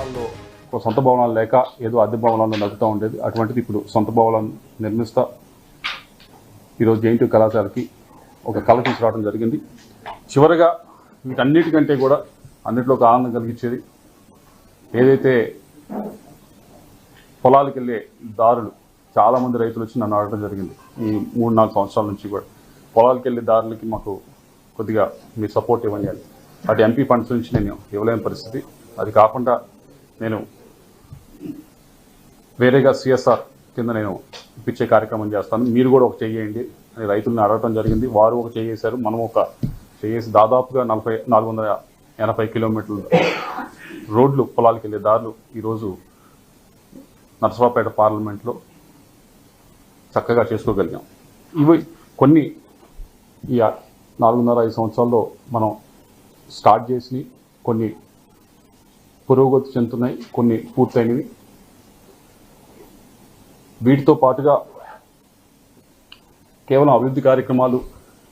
భవనాల్లో ఒక సొంత భవనాలు లేక ఏదో అద్దె భవనాల్లో నడుపుతూ ఉండేది. అటువంటిది ఇప్పుడు సొంత భవనాలను నిర్మిస్తా ఈరోజు జేఎన్టీ కళాశాలకి ఒక కళ తీసుకురావడం జరిగింది. చివరగా వీటన్నిటికంటే కూడా అన్నింటిలో ఒక ఆనందం కలిగించేది ఏదైతే పొలాలకు వెళ్ళే దారులు చాలా మంది రైతులు వచ్చి నన్ను ఆడటం జరిగింది. ఈ మూడు నాలుగు సంవత్సరాల నుంచి కూడా పొలాలకు వెళ్ళే దారులకి మాకు కొద్దిగా మీ సపోర్ట్ ఇవ్వండి అని. అటు ఎంపీ ఫండ్స్ నుంచి నేను ఇవ్వలేని పరిస్థితి. అది కాకుండా నేను వేరేగా సిఎస్ఆర్ కింద నేను ఇప్పించే కార్యక్రమం చేస్తాను. మీరు కూడా ఒక చేయండి అని రైతులను అడగటం జరిగింది. వారు ఒక చేసేశారు. మనం ఒక చేసి దాదాపుగా నలభై నాలుగు వందల ఎనభై కిలోమీటర్లు రోడ్లు పొలాలకు వెళ్ళే దారులు ఈరోజు నరసరావుపేట పార్లమెంట్లో చక్కగా చేసుకోగలిగాం. ఇవి కొన్ని ఈ నాలుగున్నర ఐదు సంవత్సరాల్లో మనం స్టార్ట్ చేసి కొన్ని పురోగతి చెందుతున్నాయి కొన్ని పూర్తయినవి. వీటితో పాటుగా కేవలం అభివృద్ధి కార్యక్రమాలు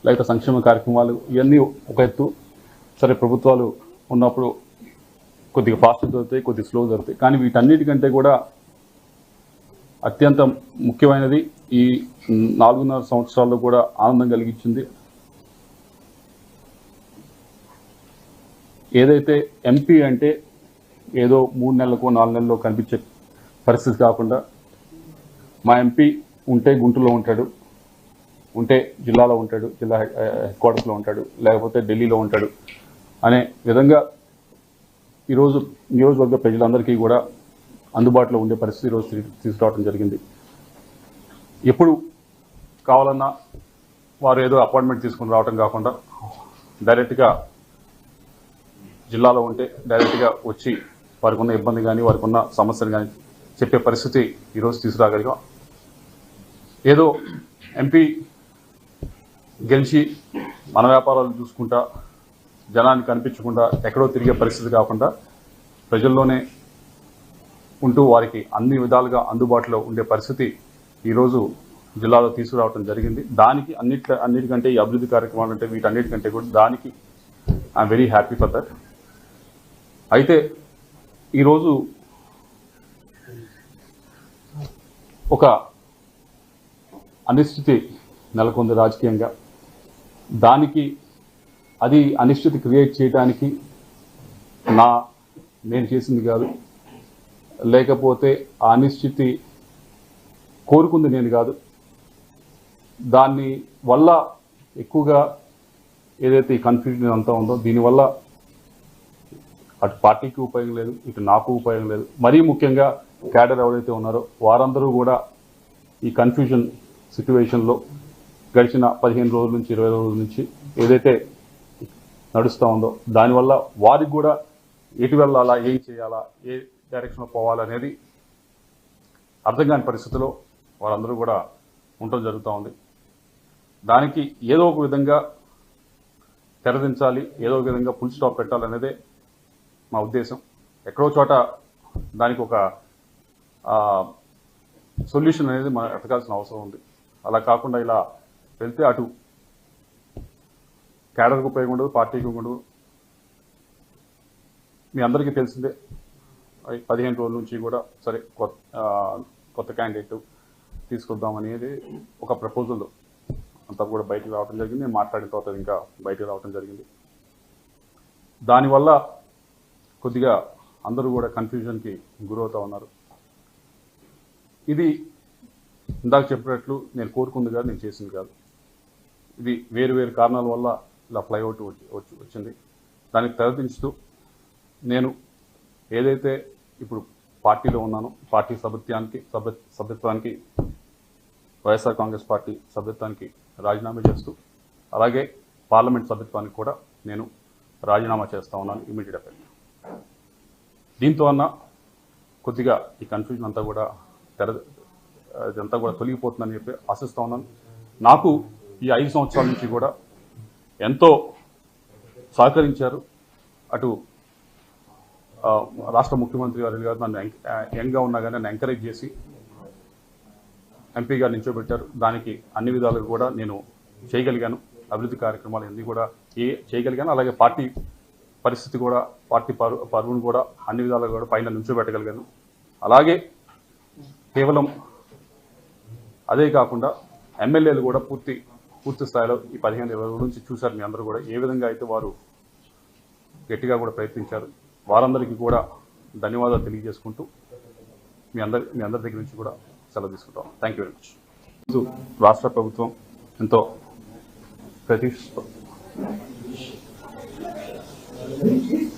లేకపోతే సంక్షేమ కార్యక్రమాలు ఇవన్నీ ఒక ఎత్తు. సరే ప్రభుత్వాలు ఉన్నప్పుడు కొద్దిగా ఫాస్ట్ జరుగుతాయి కొద్దిగా స్లో జరుగుతాయి. కానీ వీటన్నిటికంటే కూడా అత్యంత ముఖ్యమైనది ఈ నాలుగున్నర సంవత్సరాల్లో కూడా ఆనందం కలిగించింది. ఏదైతే ఎంపీ అంటే ఏదో మూడు నెలలకు నాలుగు నెలల్లో కనిపించే పరిస్థితి కాకుండా మా ఎంపీ ఉంటే గుంటూరులో ఉంటాడు ఉంటే జిల్లాలో ఉంటాడు జిల్లా హెడ్ క్వార్టర్స్లో ఉంటాడు లేకపోతే ఢిల్లీలో ఉంటాడు అనే విధంగా ఈరోజు నియోజకవర్గ ప్రజలందరికీ కూడా అందుబాటులో ఉండే పరిస్థితి ఈరోజు తీసుకురావడం జరిగింది. ఎప్పుడు కావాలన్నా వారు ఏదో అపాయింట్మెంట్ తీసుకుని రావటం కాకుండా డైరెక్ట్గా జిల్లాలో ఉంటే డైరెక్ట్గా వచ్చి వారికి ఉన్న ఇబ్బంది కానీ వారికి ఉన్న సమస్యలు కానీ చెప్పే పరిస్థితి ఈరోజు తీసుకురాగలిగాం. ఏదో ఎంపీ గెలిచి మన వ్యాపారాలు చూసుకుంటా జనానికి కనిపించకుండా ఎక్కడో తిరిగే పరిస్థితి కాకుండా ప్రజల్లోనే ఉంటూ వారికి అన్ని విధాలుగా అందుబాటులో ఉండే పరిస్థితి ఈరోజు జిల్లాలో తీసుకురావడం జరిగింది. దానికి అన్నిట్ల అన్నిటికంటే ఈ అభివృద్ధి కార్యక్రమాలు అంటే వీటన్నిటికంటే కూడా దానికి I'm very happy for that అయితే ఈరోజు ఒక అనిశ్చితి నెలకొంది రాజకీయంగా. దానికి అది అనిశ్చితి క్రియేట్ చేయడానికి నా నేను చేసింది కాదు. లేకపోతే ఆ అనిశ్చితి కోరుకుంది నేను కాదు. దాన్ని వల్ల ఎక్కువగా ఏదైతే ఈ కన్ఫ్యూజన్ అంతా ఉందో దీనివల్ల అటు పార్టీకి ఉపయోగం లేదు ఇటు నాకు ఉపయోగం లేదు. మరీ ముఖ్యంగా క్యాడర్ ఎవరైతే ఉన్నారో వారందరూ కూడా ఈ కన్ఫ్యూజన్ సిచ్యువేషన్లో గడిచిన పదిహేను రోజుల నుంచి ఇరవై రోజుల నుంచి ఏదైతే నడుస్తూ ఉందో దానివల్ల వారికి కూడా ఎటు వెళ్ళాలా ఏం చేయాలా ఏ డైరెక్షన్లో పోవాలనేది అర్థం కాని పరిస్థితిలో వారందరూ కూడా ఉండటం జరుగుతూ ఉంది. దానికి ఏదో ఒక విధంగా తెరదించాలి ఏదో ఒక విధంగా ఫుల్ స్టాప్ పెట్టాలనేదే మా ఉద్దేశం. ఎక్కడో చోట దానికి ఒక సొల్యూషన్ అనేది మనం ఎతకాల్సిన అవసరం ఉంది. అలా కాకుండా ఇలా వెళ్తే అటు కేడర్కి ఉపయోగం ఉండదు పార్టీకి ఉండదు. మీ అందరికీ తెలిసిందే. పదిహేను రోజుల నుంచి కూడా సరే కొత్త కొత్త క్యాండిడేట్ తీసుకొద్దాం అనేది ఒక ప్రపోజల్. అంతా కూడా బయటకు రావడం జరిగింది. నేను మాట్లాడిన తర్వాత ఇంకా బయటకు రావడం జరిగింది. దానివల్ల కొద్దిగా అందరూ కూడా కన్ఫ్యూజన్కి గురవుతూ ఉన్నారు. ఇది ఇందాక చెప్పినట్లు నేను కోరుకుంది కాదు నేను చేసింది కాదు. ఇది వేరు వేరు కారణాల వల్ల ఇలా ఫ్లైఓట్ వచ్చి వచ్చి వచ్చింది. దానికి తెరదించుతూ నేను ఏదైతే ఇప్పుడు పార్టీలో ఉన్నానో పార్టీ సభ్యత్వానికి సభ్య సభ్యత్వానికి వైఎస్ఆర్ కాంగ్రెస్ పార్టీ సభ్యత్వానికి రాజీనామా చేస్తూ అలాగే పార్లమెంట్ సభ్యత్వానికి కూడా నేను రాజీనామా చేస్తా ఉన్నాను ఇమీడియట్ ఎఫెక్ట్ దీంతో అన్న కొద్దిగా ఈ కన్ఫ్యూజన్ అంతా కూడా తెర ఇదంతా కూడా తొలగిపోతుందని చెప్పి ఆశిస్తూ ఉన్నాను. నాకు ఈ ఐదు సంవత్సరాల నుంచి కూడా ఎంతో సహకరించారు. అటు రాష్ట్ర ముఖ్యమంత్రి గారు గారు నన్ను యంగ్గా ఉన్నా కానీ నన్ను ఎంకరేజ్ చేసి ఎంపీగా నిల్చోబెట్టారు. దానికి అన్ని విధాలుగా కూడా నేను చేయగలిగాను. అభివృద్ధి కార్యక్రమాలు అన్నీ కూడా ఏ చేయగలిగాను. అలాగే పార్టీ పరిస్థితి కూడా పార్టీ పరు పరువును కూడా అన్ని విధాలుగా కూడా పైన నుంచోబెట్టగలిగాను. అలాగే కేవలం అదే కాకుండా ఎమ్మెల్యేలు కూడా పూర్తి పూర్తి స్థాయిలో ఈ పదిహేను ఇరవై రోజుల నుంచి చూశారు మీ అందరూ కూడా ఏ విధంగా అయితే వారు గట్టిగా కూడా ప్రయత్నించారు. వారందరికీ కూడా ధన్యవాదాలు తెలియజేసుకుంటూ మీ అందరి మీ అందరి దగ్గర నుంచి కూడా సెలవు తీసుకుంటాం. థ్యాంక్ యూ వెరీ మచ్ రాష్ట్ర ప్రభుత్వం ఎంతో ప్రతిష్ట gente.